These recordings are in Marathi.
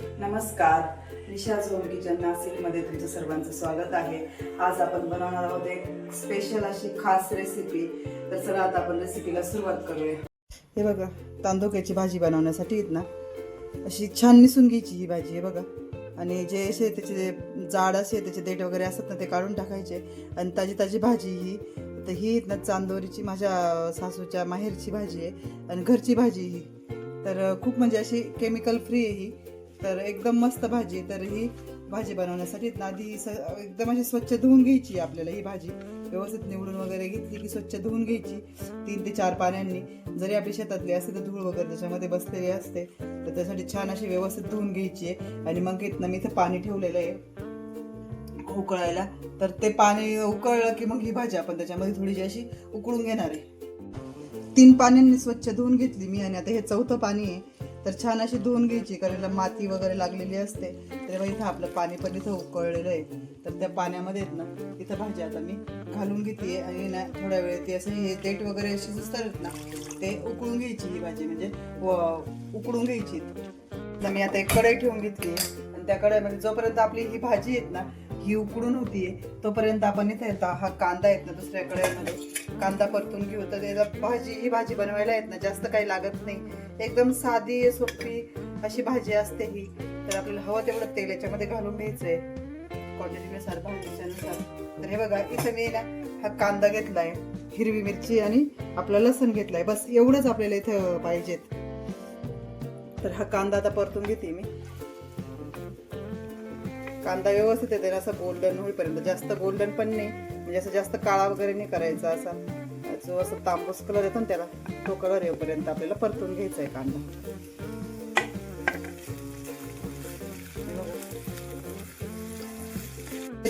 नमस्कार. निशा झोन किचन नाशिकमध्ये तुमचं सर्वांचं स्वागत आहे. आज आपण बनवणार आहोत एक स्पेशल अशी खास रेसिपी तर चला आता आपण रेसिपीला सुरुवात करूया. हे बघा तांदुक्याची भाजी बनवण्यासाठी ना अशी छान निसून घ्यायची ही भाजी आहे बघा. आणि जे असे त्याचे जे जाड असे त्याचे देठ वगैरे असतात ना ते काढून टाकायचे. आणि ताजी ताजी भाजी ही तर ही ना चांदोरीची माझ्या सासूच्या माहेरची भाजी आहे. आणि घरची भाजी ही. तर खूप म्हणजे अशी केमिकल फ्री आहे ही. तर एकदम मस्त भाजी तर ही भाजी बनवण्यासाठी आधी स एकदम अशी स्वच्छ धुवून घ्यायची आपल्याला ही भाजी. व्यवस्थित निवडून वगैरे घेतली की स्वच्छ धुवून घ्यायची. तीन ते चार पाण्याने. जरी आपली शेतातली असते तर धूळ वगैरे त्याच्यामध्ये बसलेली असते. तर त्यासाठी छान अशी व्यवस्थित धुवून घ्यायची आहे. आणि मग इथनं मी इथं पाणी ठेवलेलं आहे. उकळायला. तर ते पाणी उकळलं की मग ही भाजी आपण त्याच्यामध्ये थोडीशी अशी उकळून घेणार आहे. तीन पाण्यांनी स्वच्छ धुवून घेतली मी आणि आता हे चौथं पाणी आहे. तर छान अशी धुवून घ्यायची कारण माती वगैरे लागलेली असते. तेव्हा इथं आपलं पाणी पण इथं उकळलेलं आहे. तर त्या पाण्यामध्ये आहेत ना इथं भाजी आता मी घालून घेते आणि ना थोड्या वेळ ती असं हे देठ वगैरे अशी असतात ना ते उकळून घ्यायची ही भाजी. म्हणजे उकळून घ्यायची. तर मी आता एक कढई ठेवून घेतली आणि त्या कढईमध्ये जोपर्यंत आपली ही भाजी आहेत ना ही उकडून होतीये. तोपर्यंत आपण इथे येता. हा कांदा येत ना दुसऱ्या कढईमध्ये कांदा परतून घेऊ. तर त्याला भाजी ही भाजी बनवायला येत ना. जास्त काही लागत नाही. एकदम साधी सोपी अशी भाजी असते ही. तर आपल्याला हवं तेवढं तेल याच्यामध्ये घालून घ्यायचंय. क्वांटिटीनुसार भाजीच्यानुसार तर हे बघा इथं मी ना हा कांदा घेतलाय. हिरवी मिरची आणि आपला लसण घेतलाय. बस एवढंच आपल्याला इथं पाहिजेत. तर हा कांदा आता परतून घेते मी. कांदा व्यवस्थित येते ना असं गोल्डन होईपर्यंत. जास्त गोल्डन पण नाही. म्हणजे असं जास्त काळा वगैरे नाही करायचा असा. जो असं तांबूस कलर येतो ना त्याला तो कलर येऊपर्यंत आपल्याला परतून घ्यायचा आहे कांदा.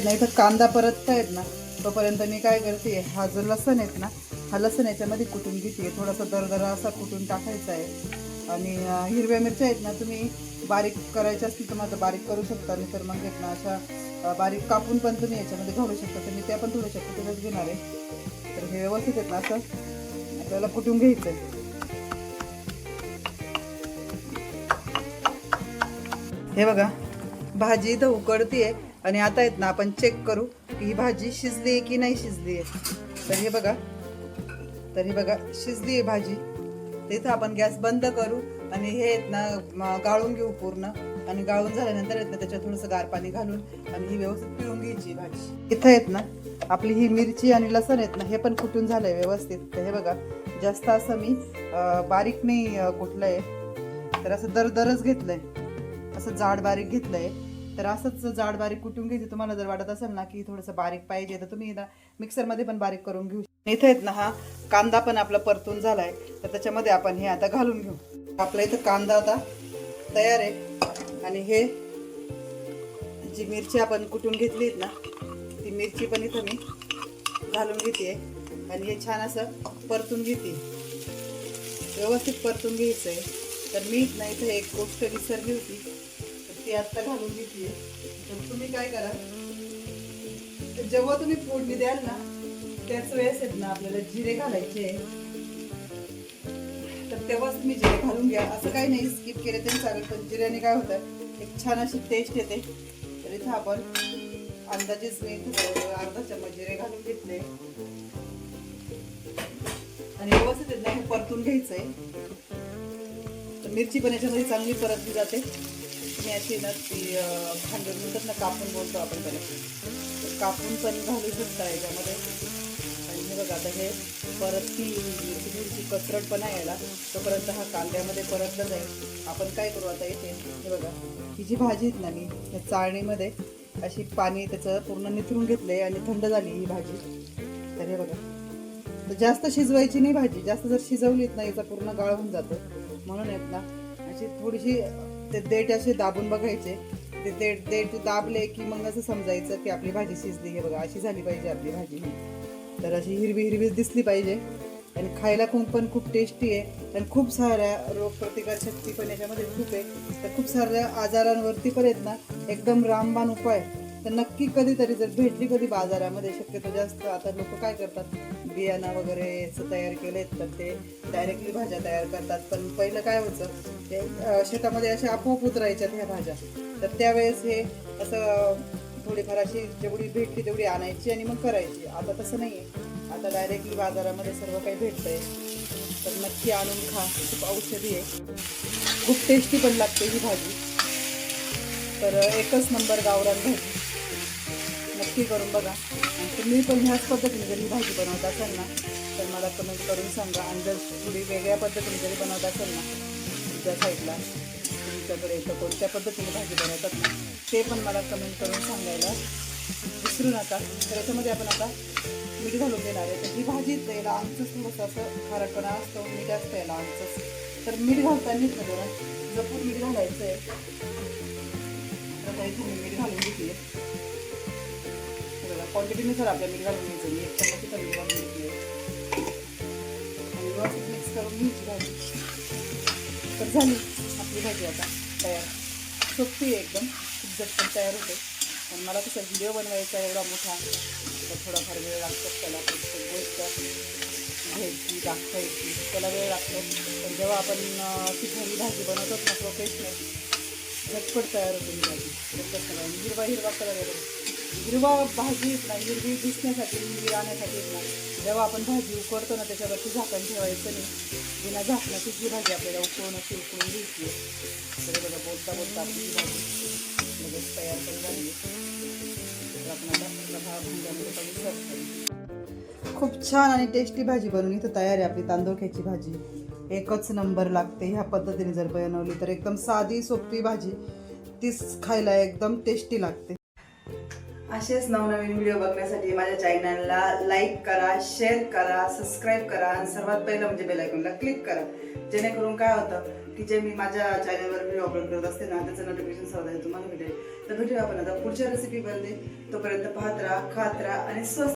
नाही तर कांदा परतता येत ना तोपर्यंत मी काय करते हा जो लसण आहेत ना हा लसण याच्यामध्ये कुटून घेते. थोडासा दरदरा असा कुटून टाकायचा आहे. आणि हिरव्या मिरच्या आहेत ना तुम्ही बारीक करायच्या असतील तर माझं बारीक करू शकता नाही तर मग आहेत ना अशा बारीक कापून पण तुम्ही याच्यामध्ये घालू शकता तर मी त्या पण थोड्याशा कुठूनच घेणार आहे. तर हे व्यवस्थित आहेत ना असं. आपल्याला कुटून घ्यायचं आहे हे बघा भाजी इथं उकडतीये आणि आता आहेत ना आपण चेक करू की ही भाजी शिजली आहे की नाही शिजली आहे तर हे बघा तर हे बघा शिजली आहे भाजी. तिथं आपण गॅस बंद करू आणि हे ना गाळून घेऊ पूर्ण. आणि गाळून झाल्यानंतर आहेत ना त्याच्यात थोडंसं गार पाणी घालून आणि ही व्यवस्थित पिळून घ्यायची भाजी. इथं आहेत ना आपली ही मिरची आणि लसण आहेत ना हे पण कुटून झालंय व्यवस्थित. तर हे बघा जास्त असं मी बारीक नाही कुठलं कुठलंय. तर असं दर दरच घेतलंय. असं जाड बारीक घेतलंय. तर असंच जाड बारीक कुटून घ्यायची तुम्हाला जर वाटत असेल ना की थोडंसं बारीक पाहिजे तर तुम्ही मिक्सरमध्ये पण बारीक करून घेऊ इथं आहेत ना हा कांदा पण आपला परतून झालाय. तर त्याच्यामध्ये आपण हे आता घालून घेऊ. आपला इथं कांदा आता तयार आहे. आणि हे जी मिरची आपण कुटून घेतली ना ती मिरची पण इथं मी घालून घेते आणि हे छान असं परतून घेते. व्यवस्थित परतून घ्यायचं आहे तर मी ना इथं एक गोष्ट विसरली होती. तर ती आत्ता घालून घेते तर तुम्ही काय करा जेव्हा तुम्ही फोडणी द्याल ना त्याच वेळेस आहेत ना आपल्याला जिरे घालायचे. तर तेव्हाच तुम्ही जिरे घालून घ्या. असं काही नाही स्किप केले तरी चालेल पण जिऱ्याने काय होतं एक छान अशी टेस्ट येते. तर इथं आपण अंदाजेच मी अर्धा चम्मच जिरे घालून घेतले. आणि व्यवस्थित आहेत ना हे परतून घ्यायचं आहे तर मिरची पण याच्यामध्ये चांगली परतली जाते. मी अशी ना ती अं, भांडण म्हणतात ना कापून बोलतो आपण त्याला. कापून पण घालू शकता याच्यामध्ये. बघा आता हे परत ती मिरची मिरची कचरटपणा यायला तोपर्यंत हा कांद्यामध्ये परतला जाईल. आपण काय करू आता इथे? हे बघा ही जी भाजी आहेत ना मी या चाळणीमध्ये अशी पाणी त्याचं पूर्ण निथरून घेतले आणि थंड झाली ही भाजी. तर हे बघा तर जास्त शिजवायची नाही भाजी जास्त जर शिजवलीत ना याचा पूर्ण गाळ होऊन जातो. म्हणून येत ना अशी थोडीशी ते देठ असे दाबून बघायचे. ते देठ देठ दाबले की मग असं समजायचं की आपली भाजी शिजली. हे बघा अशी झाली पाहिजे आपली भाजी. तर अशी हिरवी हिरवीच दिसली पाहिजे. आणि खायला खूप पण खूप टेस्टी आहे. आणि खूप साऱ्या रोगप्रतिकार शक्ती पण याच्यामध्ये खूप आहे. तर खूप साऱ्या आजारांवरती पण आहेत ना एकदम रामबाण उपाय. तर नक्की कधीतरी जर भेटली कधी बाजारामध्ये शक्यतो जास्त. आता लोक काय करतात? बियाणं वगैरे असं तयार आहेत तर ते डायरेक्टली भाज्या तयार करतात. पण पहिलं काय होतं ते शेतामध्ये अशा आपोआप उतरायच्यात ह्या भाज्या. तर त्यावेळेस हे असं थोडीफार अशी जेवढी भेटली तेवढी आणायची आणि मग करायची. आता तसं नाही आहे आता डायरेक्टली बाजारामध्ये सर्व काही भेटतंय. तर नक्की आणून खा. खूप औषधी आहे. खूप टेस्टी पण लागते ही भाजी. तर एकच नंबर गावरान भाजी. नक्की करून बघा. आणि तुम्ही पण ह्याच पद्धतीने जर ही भाजी बनवत असाल ना तर मला कमेंट करून सांगा. आणि जर थोडी वेगळ्या पद्धतीने जरी बनवत असेल ना तुमच्या साईडला तुमच्याकडे येतं कोणत्या पद्धतीने भाजी बनवतात ते पण मला कमेंट करून सांगायला विसरू नका. तर याच्यामध्ये आपण आता मीठ घालून देणार आहे. तर ही भाजी द्यायला आमचंच थोडंसं असं खारटपणा असतो मीठ असतं याला आमचंच तर मीठ घालतानाच ना जरा जपून मीठ घालायचं आहे तर इथे मी मीठ घालून घेतली बघा क्वांटिटीनुसार आपल्या मीठ घालून घ्यायचं. मी एक चमच मीठ घालून घेतली आणि व्यवस्थित मिक्स करून घ्यायची भाजी. तर झाली. आपली भाजी आता तयार. सोपी आहे एकदम. खूप झटपट तयार होते. पण मला कसं व्हिडिओ बनवायचा एवढा मोठा तर थोडाफार वेळ लागतो त्याला प्रत्येक गोष्ट घ्यायची दाखवायची. त्याला वेळ लागतो. पण जेव्हा आपण अं, ती घरी भाजी बनवतो ना प्रोफेशनल झटपट तयार होते ही भाजी. एकदम हिरवा हिरवा कलर येतो. हिरवा भाजी हिरवी दिसण्यासाठी हिरवी राहण्यासाठी जेव्हा आपण भाजी उकडतो ना त्याच्यावरती झाकण ठेवायचं नाही. बिना झाकणं तिची भाजी आपल्याला उकळून अशी उकळून घ्यायची आहे. तर बघा बोलता बोलता आपली भाजी लगेच तयार करून झाली तर आपण खूप छान आणि टेस्टी भाजी बनवून इथं तयार आहे आपली तांदूळख्याची भाजी. एकच नंबर लागते. ह्या पद्धतीने जर बनवली तर एकदम साधी सोपी भाजी. तीच खायला एकदम टेस्टी लागते. असेच नवनवीन व्हिडिओ बघण्यासाठी माझ्या चॅनलला लाईक करा शेअर करा सबस्क्राईब करा आणि सर्वात पहिलं म्हणजे बेलायकॉनला क्लिक करा. जेणेकरून काय होतं की जे मी माझ्या चॅनलवर व्हिडिओ अपलोड करत असते ना त्याचं नोटिफिकेशन सर्वात तुम्हाला भेटेल. तर भेटूया आपण आता पुढच्या रेसिपी बनते तोपर्यंत पाहत राहा खात राहा आणि स्वस्त